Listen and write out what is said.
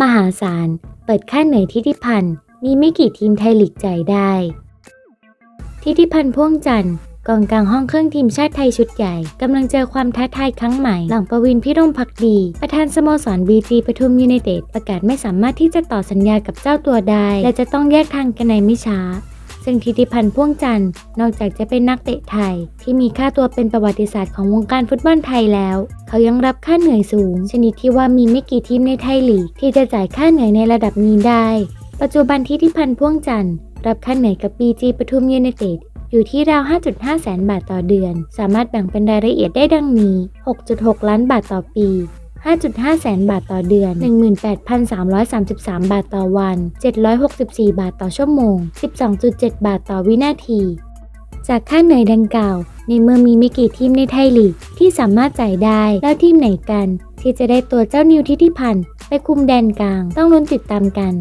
มหาศาลเปิดค่าเหนื่อยทิติพันธ์มีไม่กี่ทีมไทยลีกใจได้ ทิติพันธ์พ่วงจันทร์กองกลางห้องเครื่องทีมชาติไทยชุดใหญ่กำลังเจอความท้าทายครั้งใหม่ หลังประวินพิรมพักดี ประธานสโมสรบีจีปทุมยูไนเต็ดประกาศไม่สามารถที่จะต่อสัญญากับเจ้าตัวได้ และจะต้องแยกทางกันในไม่ช้า ซึ่งทิติพันธ์พ่วงจันทร์นอกจากจะเป็นนักเตะไทย ที่มีค่าตัวเป็นประวัติศาสตร์ของวงการฟุตบอลไทยแล้ว เขายังรับค่าเหนื่อยสูง ชนิดที่ว่ามีไม่กี่ทีมในไทยลีกที่จะจ่ายค่าเหนื่อยในระดับนี้ได้ ปัจจุบันทิติพันธ์พ่วงจันทร์รับค่าเหนื่อยกับ BG ปทุมยูไนเต็ดอยู่ที่ราว 5.5 แสนบาทต่อเดือน สามารถแบ่งเป็นรายละเอียดได้ดังนี้ 6.6 ล้านบาทต่อปี 5.5 แสนบาทต่อเดือน 18,333 บาทต่อวัน 764 บาทต่อชั่วโมง 12.7 บาทต่อวินาที จากค่าเหนื่อยดังกล่าว ในเมื่อมีไม่กี่ทีมในไทยลีกที่สามารถจ่ายได้ แล้วทีมไหนกัน ที่จะได้ตัวเจ้านิวทิติพันธ์ไปคุมแดนกลางต้องลุ้นติดตามกัน